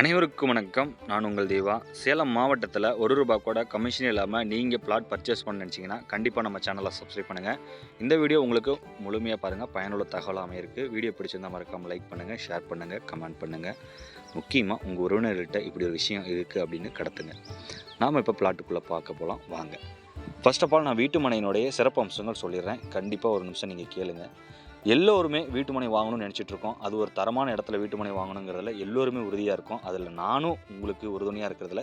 அனைவருக்கும் வணக்கம். நான் உங்கள் தேவா. சேலம் மாவட்டத்தில் ஒரு ரூபா கூட கமிஷன் இல்லாமல் நீங்கள் பிளாட் பர்ச்சேஸ் பண்ண நினச்சிங்கன்னா கண்டிப்பாக நம்ம சேனலை சப்ஸ்கிரைப் பண்ணுங்கள் இந்த வீடியோ உங்களுக்கு முழுமையாக பாருங்கள் பயனுள்ள தகவல் அமையிருக்கு வீடியோ பிடிச்சிருந்தா மறக்காமல் லைக் பண்ணுங்கள் ஷேர் பண்ணுங்கள் கமெண்ட் பண்ணுங்கள் முக்கியமாக உங்கள் உறவினர்கிட்ட இப்படி ஒரு விஷயம் இருக்குது அப்படின்னு கடத்துங்க. நாம் இப்போ பிளாட்டுக்குள்ளே பார்க்க போகலாம் வாங்க. ஃபர்ஸ்ட் ஆஃப் ஆல் நான் வீட்டு மனையினுடைய சிறப்பு அம்சங்கள் சொல்லிடுறேன். கண்டிப்பாக ஒரு நிமிஷம் நீங்கள் கேளுங்கள் எல்லோருமே வீட்டு மனை வாங்கணும்னு நினச்சிட்ருக்கோம். அது ஒரு தரமான இடத்துல வீட்டு மனை வாங்கணுங்கிறதுல எல்லோருமே உறுதியாக இருக்கும். அதில் நானும் உங்களுக்கு உறுதுணையாக இருக்கிறதுல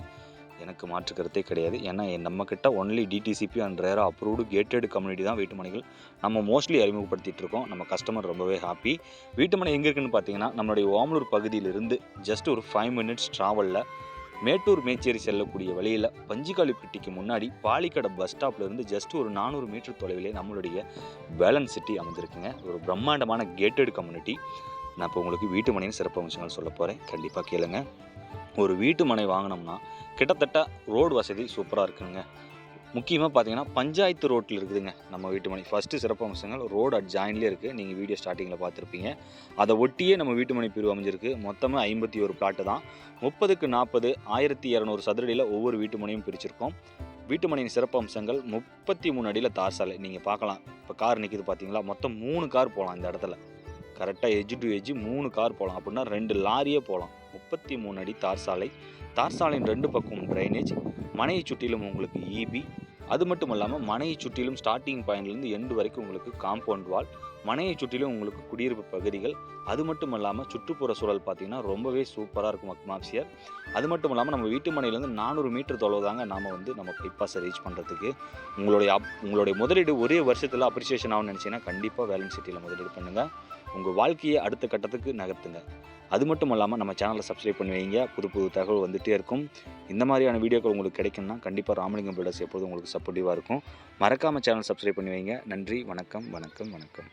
எனக்கு மாற்று கருத்தே கிடையாது. ஏன்னா நம்மக்கிட்ட கிட்ட only DTCP and RERA approved gated community தான் வீட்டு மனைகள் நம்ம மோஸ்ட்லி அறிமுகப்படுத்திட்டு இருக்கோம் நம்ம கஸ்டமர் ரொம்பவே ஹாப்பி வீட்டு மனை எங்கே இருக்குன்னு பார்த்தீங்கன்னா நம்மளுடைய ஓமலூர் பகுதியிலிருந்து ஜஸ்ட் ஒரு ஃபைவ் மினிட்ஸ் ட்ராவலில் மேட்டூர் மேச்சேரி செல்லக்கூடிய வழியில் பஞ்சிக்காலிப்பட்டிக்கு முன்னாடி பாலிக்கடை பஸ் ஸ்டாப்ல இருந்து ஜஸ்ட் ஒரு நானூறு மீட்டர் தொலைவிலே நம்மளுடைய வேலன் சிட்டி அமைந்திருக்குங்க. ஒரு பிரம்மாண்டமான கேட்டட் கம்யூனிட்டி நான் இப்போ உங்களுக்கு வீட்டு மனையின் சிறப்பு அம்சங்கள் சொல்ல போகிறேன் கண்டிப்பாக கேளுங்க. ஒரு வீட்டு மனை வாங்கினோம்னா கிட்டத்தட்ட ரோடு வசதி சூப்பராக இருக்குங்க. முக்கியமாக பார்த்தீங்கன்னா பஞ்சாயத்து ரோட்டில் இருக்குதுங்க நம்ம வீட்டு மனை. ஃபஸ்ட்டு சிறப்பு அம்சங்கள் ரோடு அட் ஜாயின்லேயே இருக்குது நீங்கள் வீடியோ ஸ்டார்டிங்கில் பார்த்துருப்பீங்க. அதை ஒட்டியே நம்ம வீட்டு மனை பிரிவு அமைஞ்சிருக்கு. மொத்தமாக ஐம்பத்தி ஒரு பிளாட்டு தான். முப்பதுக்கு நாற்பது ஆயிரத்தி இரநூறு சதுரடியில் ஒவ்வொரு வீட்டு மனையும் பிரிச்சிருக்கோம். வீட்டு மனையின் சிறப்பு அம்சங்கள் முப்பத்தி மூணு அடியில் தார் சாலை. நீங்கள் பார்க்கலாம். இப்போ கார் நிற்கிது பார்த்தீங்களா மொத்தம் மூணு கார் போகலாம் இந்த இடத்துல. கரெக்டாக எஜ் டு எஜ்ஜு மூணு கார் போகலாம் அப்படின்னா ரெண்டு லாரியே போகலாம் முப்பத்தி மூணு அடி தார் சாலை. தார் சாலையின் ரெண்டு பக்கமும் ட்ரைனேஜ் மனையை சுற்றிலும் உங்களுக்கு இபி அது மட்டும் இல்லாமல் மனையை சுற்றிலும் ஸ்டார்டிங் பாயிண்ட்லேருந்து எண்டு வரைக்கும் உங்களுக்கு காம்பவுண்ட் வால் மனையை சுற்றிலும் உங்களுக்கு குடியிருப்பு பகுதிகள். அது மட்டும் இல்லாமல் சுற்றுப்புற சூழல் பார்த்தீங்கன்னா ரொம்பவே சூப்பராக இருக்கும் அட்மாஸ்பியர் அது மட்டும் இல்லாமல் நம்ம வீட்டு மனையிலேருந்து நானூறு மீட்டர் தொலைவு தாங்க நாம் வந்து நம்ம பைபாஸை ரீச் பண்ணுறதுக்கு உங்களுடைய அப் உங்களுடைய முதலீடு ஒரே வருஷத்தில் அப்ரிசியேஷன் ஆகும்னு நினச்சிங்கன்னா கண்டிப்பாக வேலன் சிட்டியில் முதலீடு பண்ணுங்கள் உங்கள் வாழ்க்கையை அடுத்த கட்டத்துக்கு நகர்த்துங்க. அது மட்டும் இல்லாமல் நம்ம சேனலை சப்ஸ்கிரைப் பண்ணி வைங்க. புது புது தகவல் வந்துகிட்டே இருக்கும். இந்த மாதிரியான வீடியோக்கள் உங்களுக்கு கிடைக்கும்னா கண்டிப்பாக ராமலிங்கம் பில்டர்ஸ் எப்போதும் உங்களுக்கு சப்போர்ட்டிவாக இருக்கும். மறக்காமல் சேனல் சப்ஸ்கிரைப் பண்ணி வைங்க. நன்றி வணக்கம் வணக்கம் வணக்கம்.